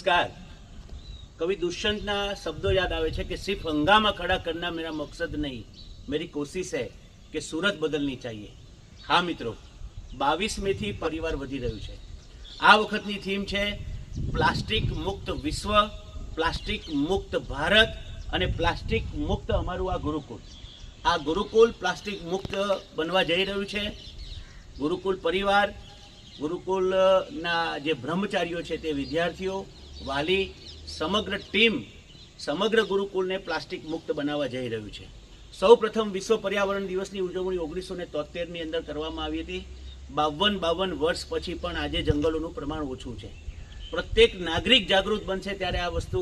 નમસ્કાર. કવિ દુષ્યંતના શબ્દો યાદ આવે છે કે સિર્ફ હંગામા ખડા કરના મેરા મકસદ નહીં, મેરી કોશિશ હૈ કે સુરત બદલની ચાહીએ. હા મિત્રો બાવીસ મેથી પરિવાર વધી રહ્યું છે. આ વખતની થીમ છે પ્લાસ્ટિક મુક્ત વિશ્વ, પ્લાસ્ટિક મુક્ત ભારત અને પ્લાસ્ટિક મુક્ત અમારું આ ગુરુકુળ. આ ગુરુકુળ પ્લાસ્ટિક મુક્ત બનવા જઈ રહ્યું છે. ગુરુકુળ પરિવાર ગુરુકુળના જે બ્રહ્મચારીઓ છે તે વિદ્યાર્થીઓ, વાલી, સમગ્ર ટીમ, સમગ્ર ગુરુકુલને પ્લાસ્ટિક મુક્ત બનાવવા જઈ રહ્યું છે. સૌ પ્રથમ વિશ્વ પર્યાવરણ દિવસની ઉજવણી ઓગણીસો ને તોતેરની અંદર કરવામાં આવી હતી. બાવન બાવન વર્ષ પછી પણ આજે જંગલોનું પ્રમાણ ઓછું છે. પ્રત્યેક નાગરિક જાગૃત બનશે ત્યારે આ વસ્તુ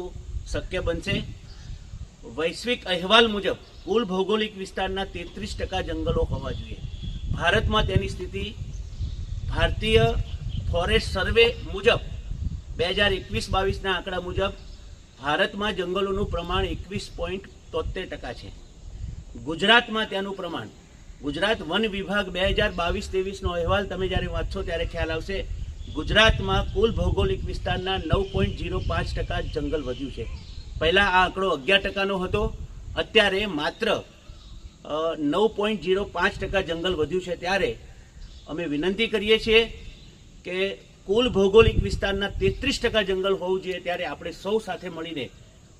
શક્ય બનશે. વૈશ્વિક અહેવાલ મુજબ, કુલ ભૌગોલિક વિસ્તારના તેત્રીસ ટકા જંગલો હોવા જોઈએ. ભારતમાં તેની સ્થિતિ ભારતીય ફોરેસ્ટ સર્વે મુજબ, બે હજાર એકવીસ બાવીસના આંકડા મુજબ, ભારતમાં જંગલોનું પ્રમાણ એકવીસ પોઈન્ટ તોતેર ટકા છે. ગુજરાતમાં ત્યાંનું પ્રમાણ, ગુજરાત વન વિભાગ બે હજાર બાવીસ ત્રેવીસનો અહેવાલ તમે જ્યારે વાંચશો ત્યારે ખ્યાલ આવશે, ગુજરાતમાં કુલ ભૌગોલિક વિસ્તારના નવ પોઈન્ટ ઝીરો પાંચ ટકા જંગલ વધ્યું છે. પહેલાં આ આંકડો અગિયાર ટકાનો હતો, અત્યારે માત્ર નવ પોઈન્ટ જીરો પાંચ ટકા જંગલ વધ્યું છે. ત્યારે અમે વિનંતી કરીએ છીએ કે કુલ ભૌગોલિક વિસ્તારના તેત્રીસ ટકા જંગલ હોવું જોઈએ ત્યારે આપણે સૌ સાથે મળીને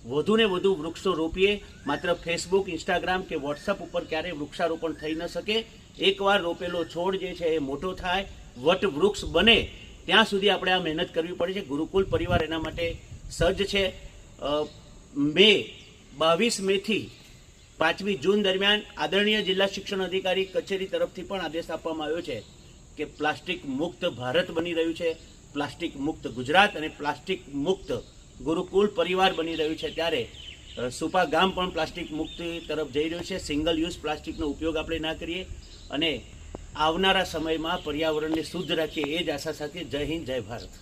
વધુને વધુ વૃક્ષો રોપીએ. માત્ર ફેસબુક ઇન્સ્ટાગ્રામ કે વોટ્સઅપ ઉપર ક્યારેય વૃક્ષારોપણ થઈ ન શકે. એકવાર રોપેલો છોડ જે છે એ મોટો થાય, વટ વૃક્ષ બને, ત્યાં સુધી આપણે આ મહેનત કરવી પડે છે. ગુરુકુલ પરિવાર એના માટે સજ્જ છે. મે, બાવીસ મેથી પાંચમી જૂન દરમિયાન આદરણીય જિલ્લા શિક્ષણ અધિકારી કચેરી તરફથી પણ આદેશ આપવામાં આવ્યો છે. કે પ્લાસ્ટિક મુક્ત ભારત બની રહ્યું છે, પ્લાસ્ટિક મુક્ત ગુજરાત અને પ્લાસ્ટિક મુક્ત ગુરુકુલ પરિવાર બની રહ્યું છે. ત્યારે સુપા ગામ પણ પ્લાસ્ટિક મુક્તિ તરફ જઈ રહ્યું છે. સિંગલ યુઝ પ્લાસ્ટિકનો ઉપયોગ આપણે ના કરીએ અને આવનારા સમયમાં પર્યાવરણને શુદ્ધ રાખીએ, એ જ આશા સાથે જય હિન્દ, જય ભારત.